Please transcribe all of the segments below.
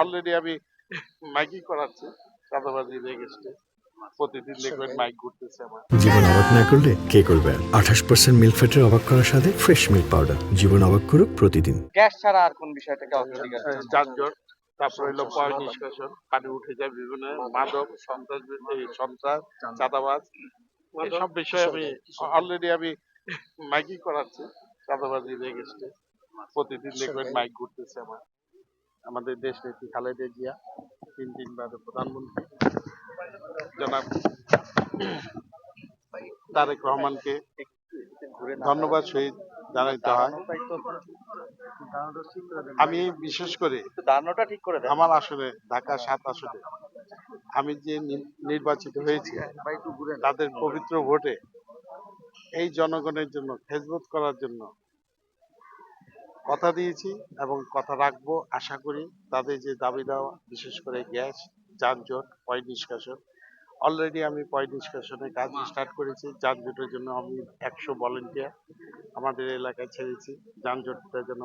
Already আমি miking করাচ্ছি চাঁদাবাজি রেগেস্টে প্রতিদিন দেখবেন মাইক ঘুরতেছে আমার। জীবন অবাক না করলে কে করবে আঠাশ পার্সেন্ট মিল্ক ফ্যাটের অবাক করার সাথে ফ্রেশ মিল্ক পাউডার জীবন অবাক করুক প্রতিদিন। গ্যাস ছাড়া আর কোন বিষয়টাকে অগ্রাধিকার দিচ্ছেন? যানজট তারপর হলো পয় নিষ্কাশন পানি উঠে যায় বিভিন্ন মাদক সন্ত্রাস সন্ত্রাস চাঁদাবাজ সব বিষয়ে আমি অলরেডি আমি মাইকিং করাচ্ছি চাঁদাবাজি রেগেস্টে প্রতিদিন দেখবেন মাইক ঘুরতেছে আমার। আমাদের দেশ নেত্রী খালেদা জিয়া তিন তিনবার প্রধানমন্ত্রী। জনাব তারেক রহমানকে ধন্যবাদ সহিত জানাইতে হয়। আমি বিশেষ করে ঠিক করে আমার আসলে ঢাকা সাত আসনে আমি যে নির্বাচিত হয়েছি তাদের পবিত্র ভোটে এই জনগণের জন্য খেজমত করার জন্য কথা দিয়েছি এবং কথা রাখব, আশা করি তাদের যে দাবি দেওয়া, বিশেষ করে গ্যাস, যানজট পয় নিষ্কাশন অলরেডি আমি পয় নিষ্কাশনের কাজ স্টার্ট করেছি। যানজটের জন্য আমি একশো ভলেন্টিয়ার আমাদের এলাকায় ছেড়েছি। যানজটটা যেন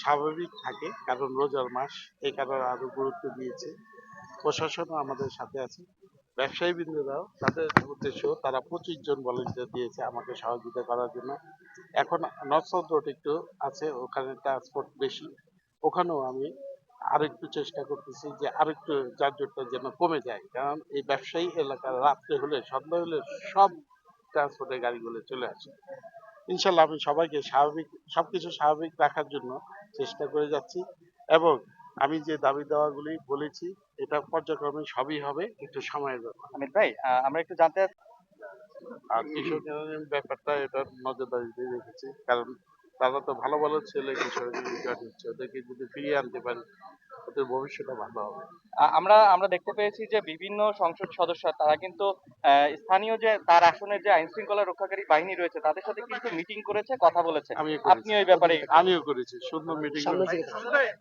স্বাভাবিক থাকে, কারণ রোজার মাস এই কারণে আরও গুরুত্ব দিয়েছে। প্রশাসনও আমাদের সাথে আছে। ব্যবসায়ী বিন্দুরাও তাদের উদ্দেশ্য তারা পঁচিশ জন ভলেন্টিয়ার দিয়েছে আমাকে সহযোগিতা করার জন্য। এখন নর্থ রোড একটু আছে, ওখানে ট্রান্সপোর্ট বেশি। ওখানেও আমি আরেকটু চেষ্টা করতেছি যে আরেকটু যানজটটা যেন কমে যায়। কারণ এই ব্যবসায়ী এলাকার রাত্রে হলে, সন্ধ্যা হলে সব ট্রান্সপোর্টের গাড়িগুলো চলে আসে। ইনশাল্লাহ আমি সবাইকে স্বাভাবিক, সবকিছু স্বাভাবিক রাখার জন্য চেষ্টা করে যাচ্ছি এবং আমি যে দাবি দাওয়াগুলি বলেছি এটা পর্যায়ক্রমে সবই হবে একটু সময়ের ব্যাপার। আমির ভাই আমরা একটু জানতে চাচ্ছি, আর কৃষক ব্যাপারটা এটা নজরদারিতে রেখেছি কারণ তারা তো ভালো ভালো ছেলে হচ্ছে ওদেরকে যদি ফিরিয়ে আনতে পারি ওদের ভবিষ্যৎটা ভালো হবে। আমরা আমরা দেখতে পেয়েছি যে বিভিন্ন সংসদ সদস্য তারা কিন্তু আহ, স্থানীয় যে তার আসনের যে আইন শৃঙ্খলা রক্ষাকারী বাহিনী রয়েছে তাদের সাথে কিন্তু মিটিং করেছে কথা বলেছে। আপনি ওই ব্যাপারে আমিও করেছি। সুন্দর মিটিং আমি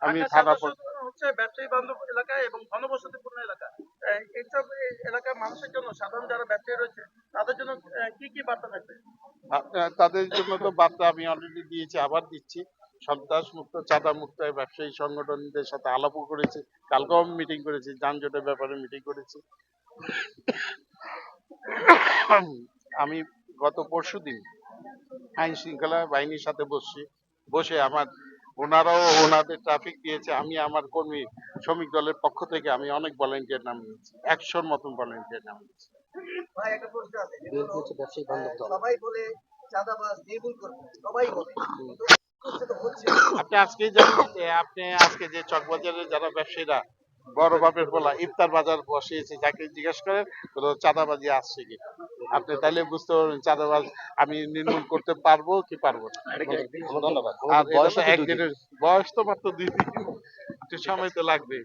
আমি থানা হচ্ছে ব্যবসায়ী বান্ধব এলাকা এবং ঘনবসতিপূর্ণ এলাকা। এইসব এলাকার মানুষের জন্য, সাধারণ যারা ব্যবসায়ী রয়েছে, তাদের জন্য কি কি বার্তা থাকবে? তাদের জন্য তো বার্তা আমি অলরেডি দিয়েছি, আবার দিচ্ছি। সন্ত্রাস মুক্ত, চাঁদা মুক্ত ব্যবসায়ী সংগঠনদের সাথে আলাপও করেছি, কালকেও আমি মিটিং করেছি, যানজটের ব্যাপারে মিটিং করেছি। আমি গত পরশু দিন আইন শৃঙ্খলা বাহিনীর সাথে বসছি, বসে আমার ওনারাও ওনাদের ট্রাফিক দিয়েছে আমি আমার কর্মী শ্রমিক দলের পক্ষ থেকে আমি অনেক ভলেন্টিয়ার নামিয়েছি একশোর মতন ভলেন্টিয়ার নামিয়েছি ভাই একটা প্রশ্ন আছে সবাই বলে চাঁদাবাজ নির্মূল করবে সবাই বলে। কিন্তু করছে তো হচ্ছে। আপনি আজকেই জানেন যে আপনি আজকে যে চকবাজারে যারা ব্যবসায়ীরা বড় বাপের বলা ইফতার বাজার বসিয়েছে যাকে জিজ্ঞেস করেন চাঁদাবাজি আসছে কি? আপনি তাহলে বুঝতে পারবেন চাঁদাবাজ আমি নির্মূল করতে পারব কি পারব না। ধন্যবাদ। আর একদিনের বয়স তো মাত্র দুই দিন। একটু সময় তো লাগবে।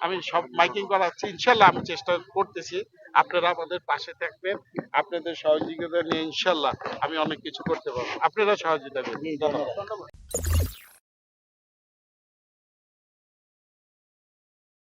আমি সব মাইকিং করাচ্ছি ইনশাল্লাহ আমি চেষ্টা করতেছি। আপনারা আমাদের পাশে থাকবেন আপনাদের সহযোগিতা নিয়ে ইনশাল্লাহ আমি অনেক কিছু করতে পারব। আপনারা সহযোগিতা করবেন। ধন্যবাদ।